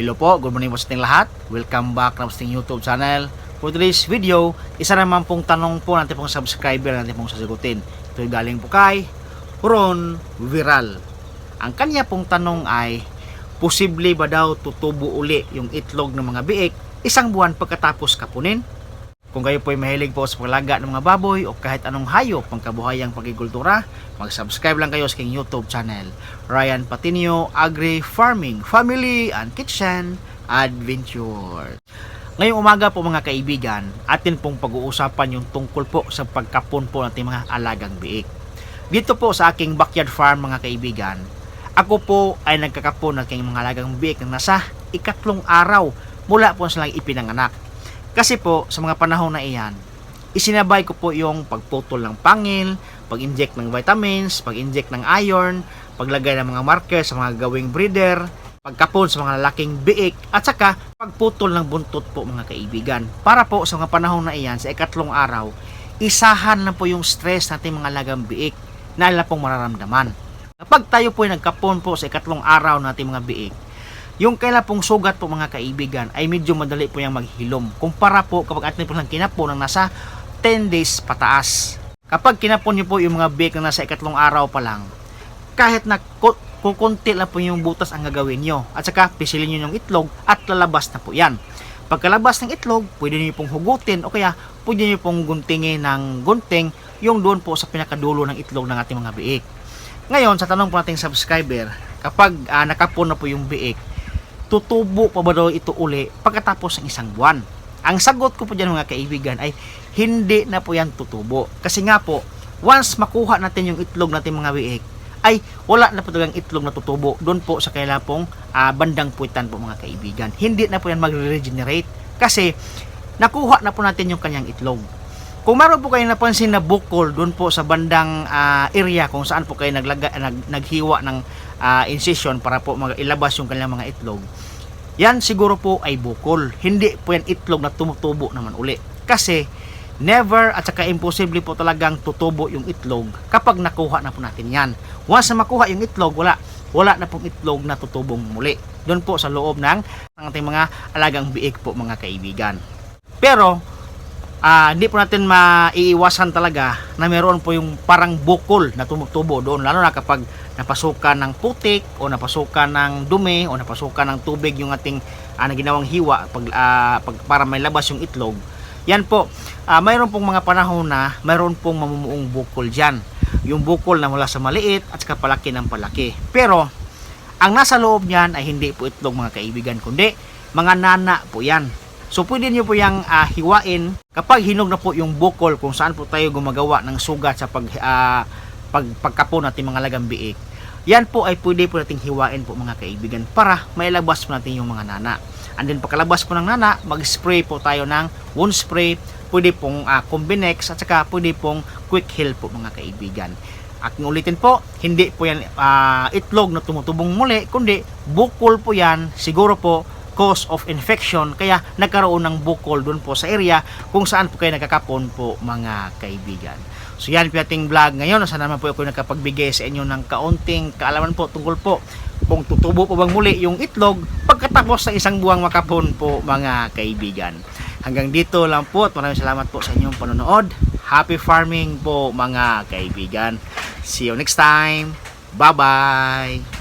Hello po, good morning po sa ating lahat. Welcome back na sa ating YouTube channel. For today's video, isa naman pong tanong po natin pong subscriber natin pong sasagutin. Ito galing po kay Ron Viral. Ang kanya pong tanong ay, posible ba daw tutubo uli yung itlog ng mga biik isang buwan pagkatapos kapunin? Kung kayo po ay mahilig po sa paglaga ng mga baboy o kahit anong hayop pang kabuhayang pagkikultura, mag-subscribe lang kayo sa aking YouTube channel. Ryan Patinio Agri Farming Family and Kitchen Adventure. Ngayong umaga po mga kaibigan, atin pong pag-uusapan yung tungkol po sa pagkapon po natin mga alagang biik. Dito po sa aking backyard farm mga kaibigan, ako po ay nagkakapon ng aking mga alagang biik na nasa ikatlong araw mula po silang ipinanganak. Kasi po, sa mga panahon na iyan, isinabay ko po yung pagputol ng pangil, pag-inject ng vitamins, pag-inject ng iron, paglagay ng mga marker sa mga gawing breeder, pagkapon sa mga lalaking biik, at saka pagputol ng buntot po mga kaibigan. Para po sa mga panahon na iyan, sa ikatlong araw, isahan na po yung stress natin mga lagang biik na ala pong mararamdaman. Kapag tayo po ay nagkapon po sa ikatlong araw natin mga biik, yung kailan pong sugat po mga kaibigan ay medyo madali po yung maghilom. Kumpara po kapag atin po lang kinapon ng nasa 10 days pataas. Kapag kinapon niyo po yung mga bake na nasa ikatlong araw pa lang, kahit na ku- kukunti lang po yung butas ang gagawin nyo. At saka pisilin nyo yung itlog at lalabas na po yan. Pagkalabas ng itlog, pwede niyo pong hugutin o kaya pwede niyo pong guntingin ng gunting yung doon po sa pinakadulo ng itlog ng ating mga biik. Ngayon, sa tanong po nating subscriber, kapag ah, nakapon na po yung biik, tutubo pa ba daw ito uli pagkatapos ng isang buwan? Ang sagot ko po dyan mga kaibigan ay hindi na po yan tutubo. Kasi nga po, once makuha natin yung itlog natin mga biik, ay wala na po talagang itlog na tutubo doon po sa kaila pong ah, bandang puwitan po mga kaibigan. Hindi na po yan mag-regenerate kasi nakuha na po natin yung kanyang itlog. Kung meron po kayo napansin na bukol doon po sa bandang ah, area kung saan po kayo naglaga, nag, naghiwa ng ah, incision para po mag- ilabas yung kanilang mga itlog, yan siguro po ay bukol. Hindi po yan itlog na tumutubo naman uli. Kasi never at saka imposible po talagang tutubo yung itlog kapag nakuha na po natin yan. Once na makuha yung itlog, wala wala na pong itlog na tutubong muli. Doon po sa loob ng, ng ating mga alagang biik po mga kaibigan. Pero ah hindi po natin maiiwasan talaga na meron po yung parang bukol na tumutubo doon lalo na kapag napasukan ng putik o napasukan ng dumi o napasukan ng tubig yung ating ah, na ginawang hiwa pag, ah, pag para may labas yung itlog. Yan po. Ah, mayroon pong mga panahon na mayroon pong mamumuong bukol dyan. Yung bukol na mula sa maliit at saka palaki ng palaki. Pero ang nasa loob niyan ay hindi po itlog mga kaibigan kundi mga nana po yan So pwede niyo po yung ah, hiwain kapag hinog na po yung bukol kung saan po tayo gumagawa ng sugat sa pag, ah, pag pagkapon natin mga lagang biik. Yan po ay pwede po nating hiwain po mga kaibigan para mailabas po natin yung mga nana. And then pagkalabas po ng nana, mag-spray po tayo ng wound spray, pwede pong ah, Combinex at saka pwede pong quick heal po mga kaibigan. Aking ulitin po, hindi po yan ah, itlog na tumutubong muli, kundi bukol po yan, siguro po cause of infection kaya nagkaroon ng bukol doon po sa area kung saan po kayo nagkakapon po mga kaibigan. So yan po ating vlog ngayon. Sana naman po ako nakapagbigay sa inyo ng kaunting kaalaman po tungkol po kung tutubo po bang muli yung itlog pagkatapos ng isang buwang makapon po mga kaibigan. Hanggang dito lang po at maraming salamat po sa inyong panonood. Happy farming po mga kaibigan. See you next time. Bye-bye.